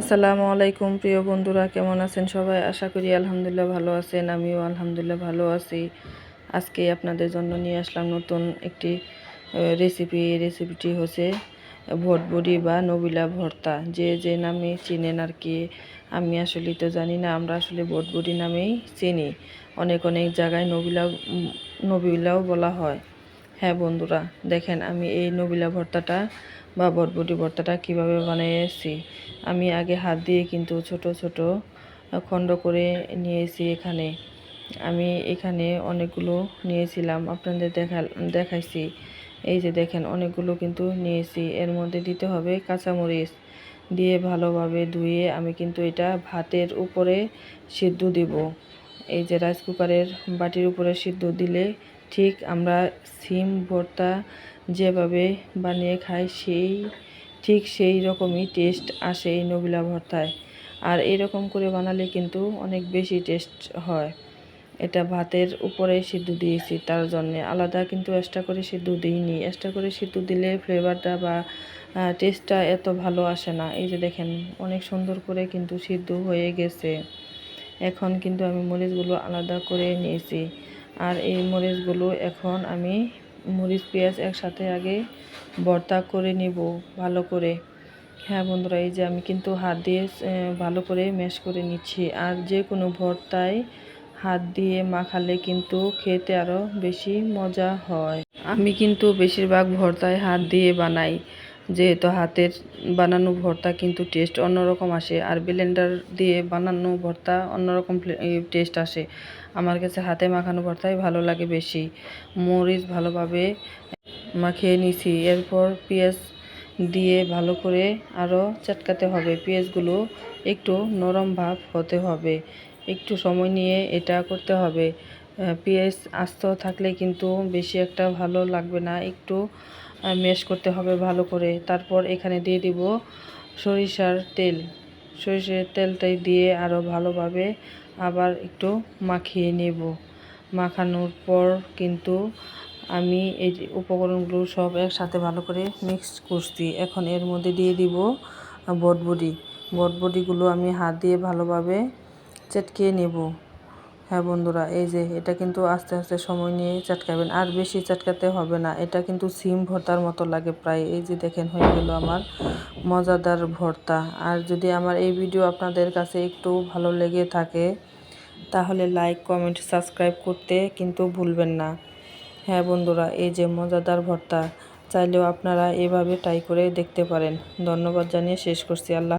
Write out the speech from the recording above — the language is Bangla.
আসসালামু আলাইকুম, প্রিয় বন্ধুরা, কেমন আছেন সবাই? আশা করি আলহামদুলিল্লাহ ভালো আছেন, আমিও আলহামদুলিল্লাহ ভালো আছি। আজকে আপনাদের জন্য নিয়ে আসলাম নতুন একটি রেসিপি রেসিপিটি হচ্ছে ভটবড়ি বা নবিলা ভর্তা। যে যে নামে চিনেন আর কি, আমি আসলে তো জানি না, আমরা আসলে ভটবড়ি নামেই চিনি। অনেক অনেক জায়গায় নবিলা নবিলাও বলা হয়। হ্যাঁ বন্ধুরা, দেখেন আমি এই নবিলা ভর্তাটা বা বটবটি ভর্তাটা কীভাবে বানিয়েছি। আমি আগে হাত দিয়ে কিন্তু ছোট ছোট খণ্ড করে নিয়েছি এখানে। আমি এখানে অনেকগুলো নিয়েছিলাম, আপনাদের দেখা, দেখাইছি। এই যে দেখেন, অনেকগুলো কিন্তু নিয়েছি। এর মধ্যে দিতে হবে কাঁচামরিচ। দিয়ে ভালোভাবে ধুয়ে আমি কিন্তু এটা ভাতের উপরে সিদ্ধ দিব। এই যে রাইস কুকারের বাটির উপরে সিদ্ধ দিলে ঠিক আমরা সিম, ভর্তা যেভাবে বানিয়ে খাই সেই, ঠিক সেই রকমই টেস্ট আসে এই নবিলা ভর্তায়। আর এরকম করে বানালে কিন্তু অনেক বেশি টেস্ট হয়। এটা ভাতের উপরে সিদ্ধ দিয়েছি, তার জন্যে আলাদা কিন্তু এক্সট্রা করে সিদ্ধ দিইনি। এক্সট্রা করে সিদ্ধ দিলে ফ্লেভারটা বা টেস্টটা এত ভালো আসে না। এই যে দেখেন, অনেক সুন্দর করে কিন্তু সিদ্ধ হয়ে গেছে। এখন কিন্তু আমি মরিচগুলো আলাদা করে নিয়েছি। আর এই মরিচগুলো এখন আমি মরিচ, পেঁয়াজ একসাথে আগে ভর্তা করে নিব ভালো করে। হ্যাঁ বন্ধুরা, এই যে আমি কিন্তু হাত দিয়ে ভালো করে ম্যাশ করে নিচ্ছি। আর যে কোনো ভর্তায় হাত দিয়ে মাখালে কিন্তু খেতে আরও বেশি মজা হয়। আমি কিন্তু বেশিরভাগ ভর্তায় হাত দিয়ে বানাই। যেহেতু হাতের বানানো ভর্তা কিন্তু টেস্ট অন্যরকম আসে আর ব্লেন্ডার দিয়ে বানানো ভর্তা অন্যরকম টেস্ট আসে। আমার কাছে হাতে মাখানো ভর্তাই ভালো লাগে বেশি। মরিচ ভালোভাবে মাখিয়ে নিছি। এরপর পেঁয়াজ দিয়ে ভালো করে আরও চটকাতে হবে। পেঁয়াজগুলো একটু নরম ভাব হতে হবে। একটু সময় নিয়ে এটা করতে হবে। পেঁয়াজ আস্ত থাকলে কিন্তু বেশি একটা ভালো লাগবে না। একটু মেশ করতে হবে ভালো করে। তারপর এখানে দিয়ে দিব সরিষার তেল। সরিষার তেলটাই দিয়ে আরও ভালোভাবে আবার একটু মাখিয়ে নেব। মাখানোর পর কিন্তু আমি এই উপকরণগুলো সব একসাথে ভালো করে মিক্স করছি। এখন এর মধ্যে দিয়ে দিব বটবডি। বটবডিগুলো আমি হাত দিয়ে ভালোভাবে চেটকিয়ে নেব। হ্যাঁ বন্ধুরা, এই যে এটা কিন্তু আস্তে আস্তে সময় নিয়ে চাটকাবেন। আর বেশি চাটকাতে হবে না, এটা কিন্তু সিম ভর্তার মতো লাগে প্রায়। এই যে দেখেন হয়ে গেল আমার মজাদার ভর্তা। আর যদি আমার এই ভিডিও আপনাদের কাছে একটু ভালো লেগে থাকে, তাহলে লাইক, কমেন্ট, সাবস্ক্রাইব করতে কিন্তু ভুলবেন না। হ্যাঁ বন্ধুরা, এই যে মজাদার ভর্তা, চাইলেও আপনারা এভাবে ট্রাই করে দেখতে পারেন। ধন্যবাদ জানিয়ে শেষ করছি। আল্লাহ